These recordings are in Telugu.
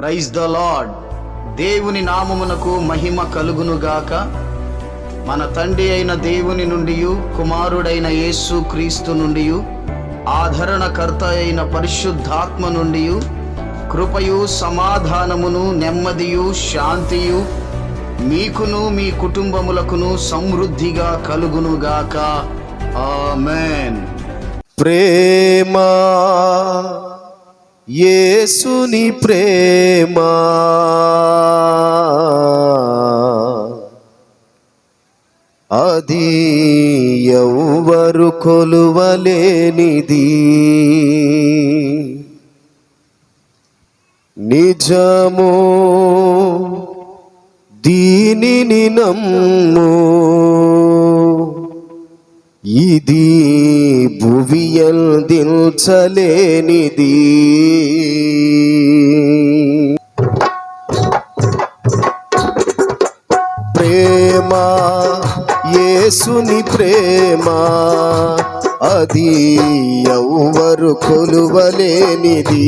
ప్రైజ్ ద లార్డ్ దేవుని నామమునకు మహిమ కలుగునుగాక. మన తండ్రి అయిన దేవుని నుండి కుమారుడైన యేసు క్రీస్తు నుండి ఆదరణకర్త అయిన పరిశుద్ధాత్మ నుండి కృపయు సమాధానమును నెమ్మదియు శాంతియు మీకును మీ కుటుంబములకును సమృద్ధిగా కలుగునుగాక. ఆమెన్. ప్రేమ యేసుని ప్రేమ. అది ఎవ్వరు కొలువలేనిది. నిజము దీనిని నమ్ము. ఇది భువియల్ దిల్చలేనిది. ప్రేమ యేసుని ప్రేమ అది ఎవ్వరు కొలువలేనిది.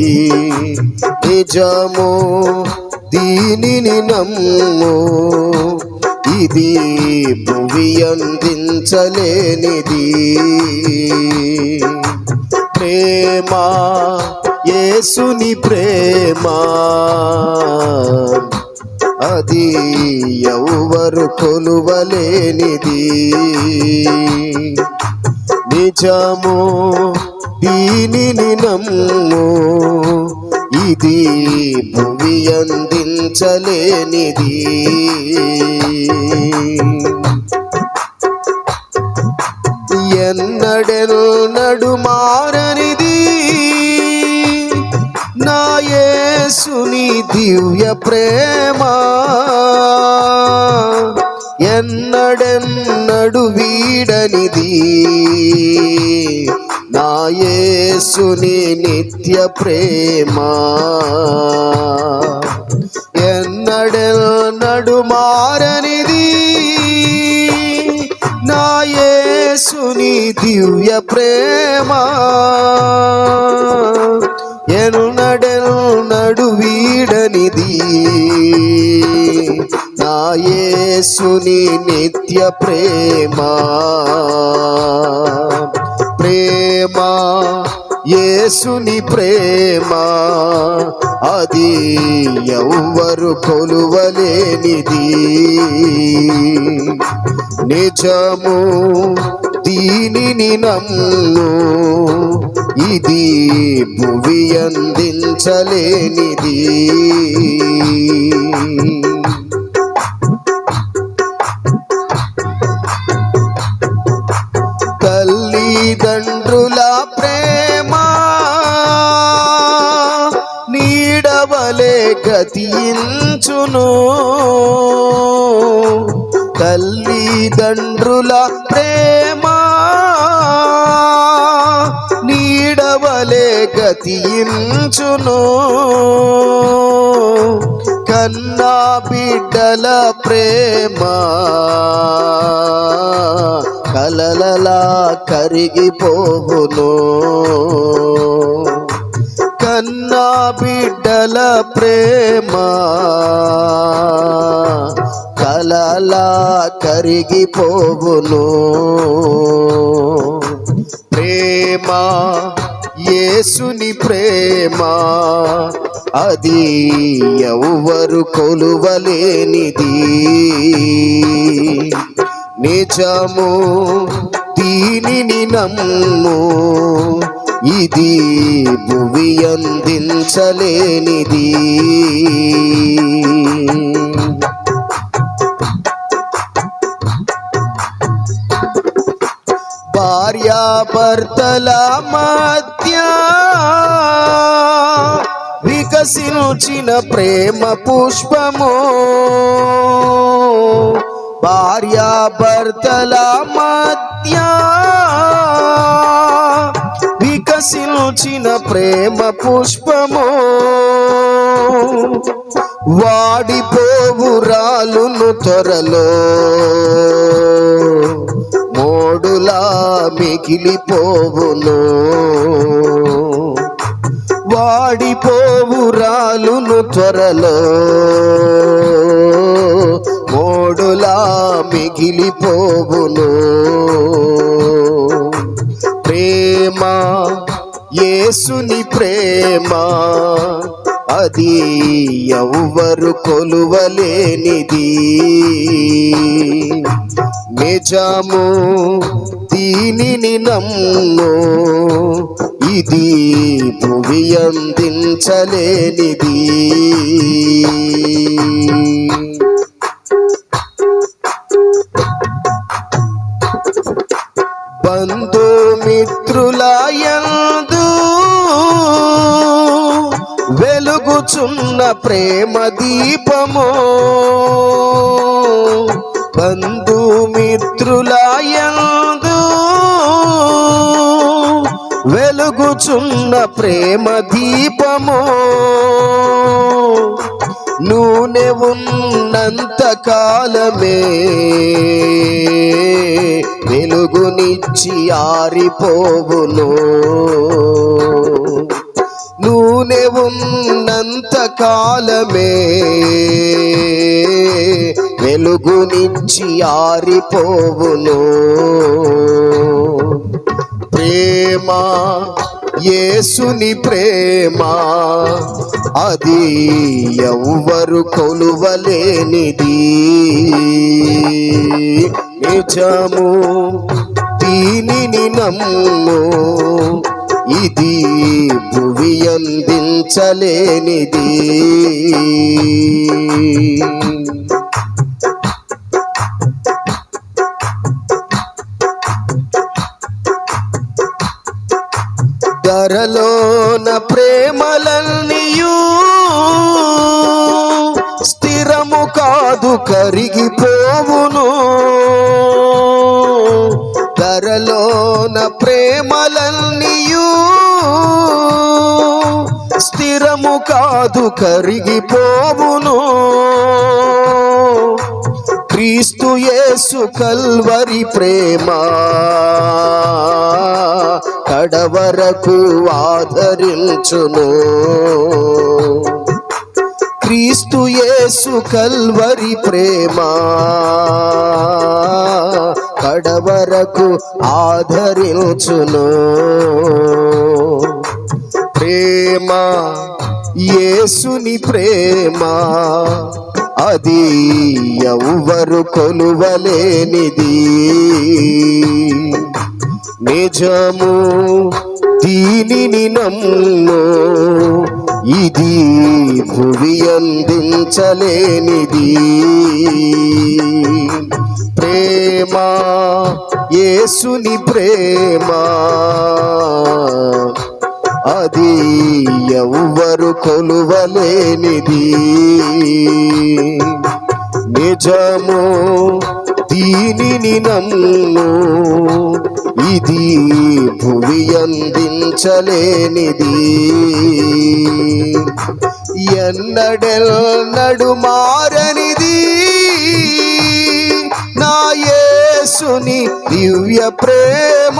నిజము దీనిని నమ్ము ఇది భువి అందించలేనిది ప్రేమ యేసుని ప్రేమ. అది ఎవరు కొలువలేనిది. నిజము దీనిని నమ్ము. ఇది భువి అందించలేనిది ఎన్నడెన్నడు మారనిది. నాయసుని దివ్య ప్రేమ. ఎన్నడెన్నడు వీడనిది. నాయేసుని నిత్య ప్రేమ. ఎన్నడెల్ నడుమారనిది. నాయేసుని దివ్య ప్రేమ. ఎన్నడెన్నడు వీడనిది నాయేసుని నిత్య ప్రేమ. ప్రేమ యేసుని ప్రేమ అది ఎవ్వరు కొలువలేనిది. నిజము దీనిని నమ్ము ఇది భువి అందించలేనిది గతించును తల్లిదండ్రుల ప్రేమ నీడవలే గతించును కన్నా బిడ్డల ప్రేమ కలలలా కరిగిపోవును. కన్నా బిడ్డల ప్రేమ. కలలా కరిగిపోవును. ప్రేమ యేసుని ప్రేమ. అది ఎవ్వరు కొలువలేనిది. నిజము దీనిని నమ్ము. ఇది భువి అందించలేనిది భార్యాభర్తల మధ్య వికసించిన ప్రేమ పుష్పము. భార్యాభర్తల మధ్య సిలుచిన ప్రేమ పుష్పము. వాడిపోవు రాలును త్వరలో మోడులా మిగిలిపోవును. వాడిపోవు రాలును త్వరలో మోడులా మిగిలిపోవును. ప్రేమ యేసుని ప్రేమ అది ఎవ్వరు కొలువలేనిది. నిజము దీనిని నమ్ము ఇది భువి అందించలేనిది. వెలుగుచున్న ప్రేమ దీపము. బంధుమిత్రులయందు వెలుగుచున్న ప్రేమ దీపము. నూనె ఉన్నంత కాలమే వెలుగునిచ్చి ఆరిపోవును. నూనె ఉన్నంత కాలమే. వెలుగునిచ్చి ఆరిపోవును. ప్రేమ యేసుని ప్రేమ అది ఎవ్వరు కొలువలేనిది. నిజము దీనిని నమ్ము. ఇది భువి అందించలేనిది ధరలోన ప్రేమలన్నీయు స్థిరము కాదు కరిగిపోవును. కాదు కరిగిపోవును క్రీస్తు యేసు కల్వరి ప్రేమ. కడవరకు ఆదరించును. క్రీస్తు యేసు కల్వరి ప్రేమ. కడవరకు ఆదరించును. ప్రేమ యేసుని ప్రేమ అది ఎవ్వరు కొలువలేనిది. నిజము దీనిని నమ్ము ఇది భువి అందించలేనిది. ప్రేమ యేసుని ప్రేమ అది ఎవ్వరు కొలువలేనిది. నిజము దీనిని నమ్ము ఇది భువి అందించలేనిది. ఎన్నడెన్నడు మారనిది నా యేసుని దివ్య ప్రేమ.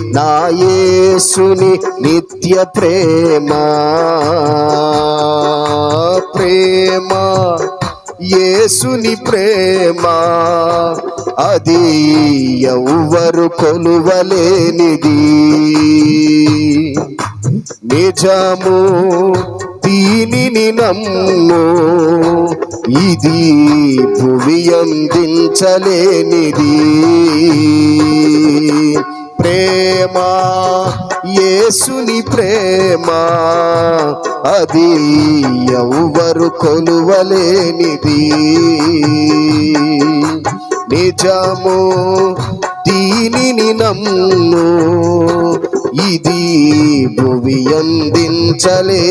నాయేసుని నిత్య ప్రేమ ప్రేమ యేసుని ప్రేమ. అది ఎవ్వరు కొలువలేనిది. నిజము దీనిని నమ్ము ఇది భువి అందించలేనిది. ప్రేమ యేసుని ప్రేమ అది ఎవ్వరు కొలువలేనిది. నిజము దీనిని నమ్ము ఇది భువి అందించలేనిది.